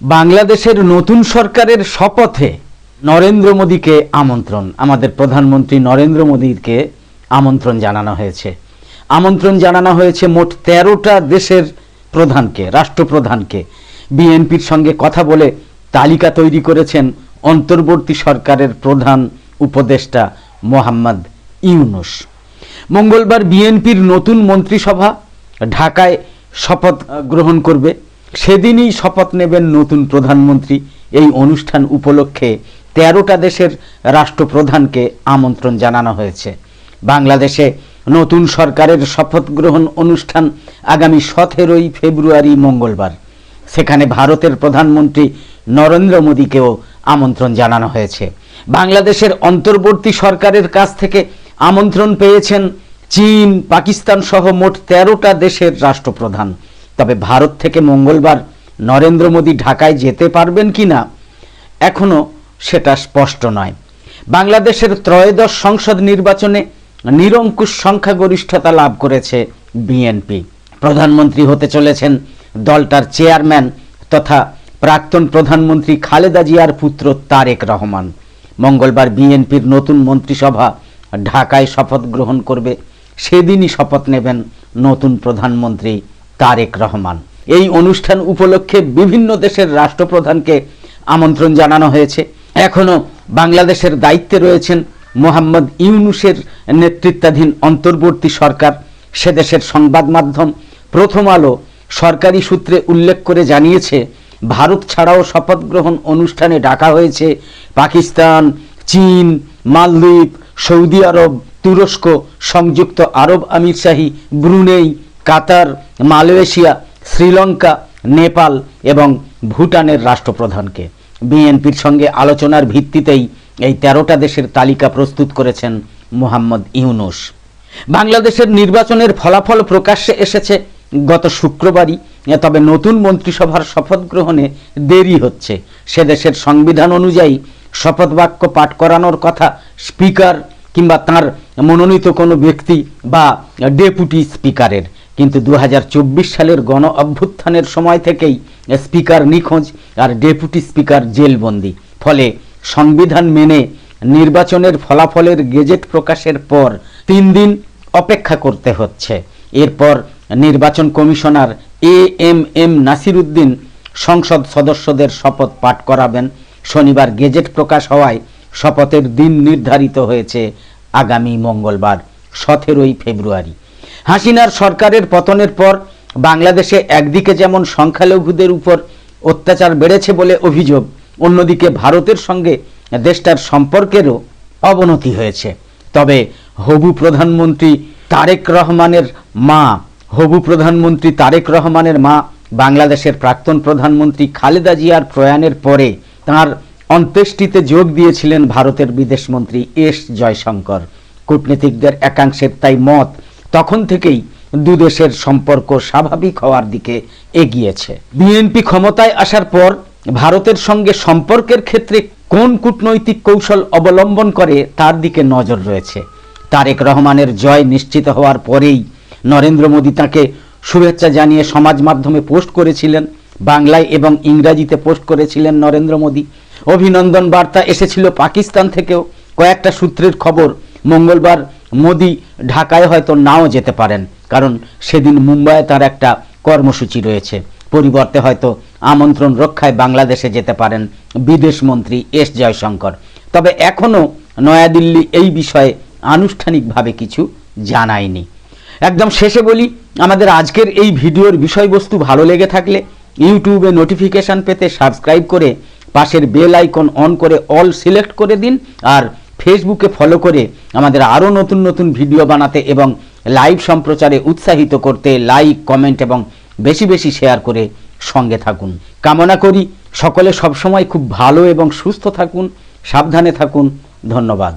বাংলাদেশের নতুন সরকারের শপথে নরেন্দ্র মোদীকে আমন্ত্রণ, আমাদের প্রধানমন্ত্রী নরেন্দ্র মোদীকে আমন্ত্রণ জানানো হয়েছে। আমন্ত্রণ জানানো হয়েছে মোট তেরোটা দেশের প্রধানকে, রাষ্ট্রপ্রধানকে। বিএনপির সঙ্গে কথা বলে তালিকা তৈরি করেছেন অন্তর্বর্তী সরকারের প্রধান উপদেষ্টা মোহাম্মদ ইউনুস। মঙ্গলবার বিএনপির নতুন মন্ত্রিসভা ঢাকায় শপথ গ্রহণ করবে। সেদিনই শপথ নেবেন নতুন প্রধানমন্ত্রী। এই অনুষ্ঠান উপলক্ষে তেরোটা দেশের রাষ্ট্রপ্রধানকে আমন্ত্রণ জানানো হয়েছে। বাংলাদেশে নতুন সরকারের শপথ গ্রহণ অনুষ্ঠান আগামী সতেরোই ফেব্রুয়ারি মঙ্গলবার। সেখানে ভারতের প্রধানমন্ত্রী নরেন্দ্র মোদীকেও আমন্ত্রণ জানানো হয়েছে। বাংলাদেশের অন্তর্বর্তী সরকারের কাছ থেকে আমন্ত্রণ পেয়েছেন চীন, পাকিস্তান সহ মোট তেরোটা দেশের রাষ্ট্রপ্রধান। তবে ভারত থেকে মঙ্গলবার নরেন্দ্র মোদী ঢাকায় যেতে পারবেন কি না এখনও সেটা স্পষ্ট নয়। বাংলাদেশের ত্রয়োদশ সংসদ নির্বাচনে নিরঙ্কুশ সংখ্যাগরিষ্ঠতা লাভ করেছে বিএনপি। প্রধানমন্ত্রী হতে চলেছেন দলটার চেয়ারম্যান তথা প্রাক্তন প্রধানমন্ত্রী খালেদা জিয়ার পুত্র তারেক রহমান। মঙ্গলবার বিএনপির নতুন মন্ত্রিসভা ঢাকায় শপথ গ্রহণ করবে, সেদিনই শপথ নেবেন নতুন প্রধানমন্ত্রী তারেক রহমান। এই অনুষ্ঠান উপলক্ষে বিভিন্ন দেশের রাষ্ট্রপ্রধানকে আমন্ত্রণ জানানো হয়েছে। এখনও বাংলাদেশের দায়িত্বে রয়েছেন মোহাম্মদ ইউনুসের নেতৃত্বাধীন অন্তর্বর্তী সরকার। সে দেশের সংবাদ মাধ্যম প্রথম আলো সরকারি সূত্রে উল্লেখ করে জানিয়েছে, ভারত ছাড়াও শপথ গ্রহণ অনুষ্ঠানে ডাকা হয়েছে পাকিস্তান, চীন, মালদ্বীপ, সৌদি আরব, তুরস্ক, সংযুক্ত আরব আমিরশাহী Brunei Qatar, Malaysia, Sri Lanka, Nepal এবং ভুটানের রাষ্ট্রপ্রধানকে। বিএনপির সঙ্গে আলোচনার ভিত্তিতেই এই তেরোটা দেশের তালিকা প্রস্তুত করেছেন মোহাম্মদ ইউনুস। বাংলাদেশের নির্বাচনের ফলাফল প্রকাশ্যে এসেছে গত শুক্রবারই, তবে নতুন মন্ত্রিসভার শপথ গ্রহণে দেরি হচ্ছে। সে দেশের সংবিধান অনুযায়ী শপথ বাক্য পাঠ করানোর কথা স্পিকার কিংবা তার মনোনীত কোনো ব্যক্তি বা ডেপুটি স্পিকারের। কিন্তু দু হাজার চব্বিশ সালের গণ অভ্যুত্থানের সময় থেকেই স্পিকার নিখোঁজ আর ডেপুটি স্পিকার জেলবন্দি। ফলে সংবিধান মেনে নির্বাচনের ফলাফলের গেজেট প্রকাশের পর তিন দিন অপেক্ষা করতে হচ্ছে। এরপর নির্বাচন commissioner A M M Nasiruddin সংসদ সদস্যদের শপথ পাঠ করাবেন। শনিবার গেজেট প্রকাশ হওয়ায় শপথের দিন নির্ধারিত হয়েছে আগামী মঙ্গলবার, সতেরোই ফেব্রুয়ারি। হাসিনার সরকারের পতনের পর বাংলাদেশে একদিকে যেমন সংখ্যালঘুদের উপর অত্যাচার বেড়েছে বলে অভিযোগ, অন্যদিকে ভারতের সঙ্গে দেশটার সম্পর্কেরও অবনতি হয়েছে। তবে হবু প্রধানমন্ত্রী তারেক রহমানের মা, হবু প্রধানমন্ত্রী তারেক রহমানের মা, বাংলাদেশের প্রাক্তন প্রধানমন্ত্রী খালেদা জিয়ার প্রয়াণের পরে তার অন্ত্যেষ্টিতে যোগ দিয়েছিলেন ভারতের বিদেশমন্ত্রী এস জয়শঙ্কর। কূটনীতিকদের একাংশের তাই মত তখন থেকেই দুদেশের সম্পর্ক স্বাভাবিক হওয়ার দিকে এগিয়েছে। বিএনপি ক্ষমতায় আসার পর ভারতের সঙ্গে সম্পর্কের ক্ষেত্রে কোন কূটনৈতিক কৌশল অবলম্বন করে তার দিকে নজর রয়েছে। তারেক রহমানের জয় নিশ্চিত হওয়ার পরেই নরেন্দ্র মোদী তাকে শুভেচ্ছা জানিয়ে সমাজ মাধ্যমে পোস্ট করেছিলেন, বাংলায় এবং ইংরাজিতে পোস্ট করেছিলেন নরেন্দ্র মোদী। অভিনন্দন বার্তা এসেছিল পাকিস্তান থেকেও। কয়েকটা সূত্রের খবর, মঙ্গলবার মোদী ঢাকায় হয়তো নাও যেতে পারেন, কারণ সেদিন মুম্বাইয়ে তার একটা কর্মসূচি রয়েছে। পরিবর্তে হয়তো আমন্ত্রণ রক্ষায় বাংলাদেশে যেতে পারেন বিদেশ মন্ত্রী এস জয়শঙ্কর। তবে এখনও নয়াদিল্লি এই বিষয়ে আনুষ্ঠানিকভাবে কিছু জানায়নি। একদম শেষে বলি, আমাদের আজকের এই ভিডিওর বিষয়বস্তু ভালো লেগে থাকলে ইউটিউবে নোটিফিকেশান পেতে সাবস্ক্রাইব করে পাশের বেল আইকন অন করে অল সিলেক্ট করে দিন আর ফেসবুকে ফলো করে আমাদের আরও নতুন নতুন ভিডিও বানাতে এবং লাইভ সম্প্রচারে উৎসাহিত করতে লাইক কমেন্ট এবং বেশি বেশি শেয়ার করে সঙ্গে থাকুন। কামনা করি সকলে সবসময় খুব ভালো এবং সুস্থ থাকুন, সাবধানে থাকুন। ধন্যবাদ।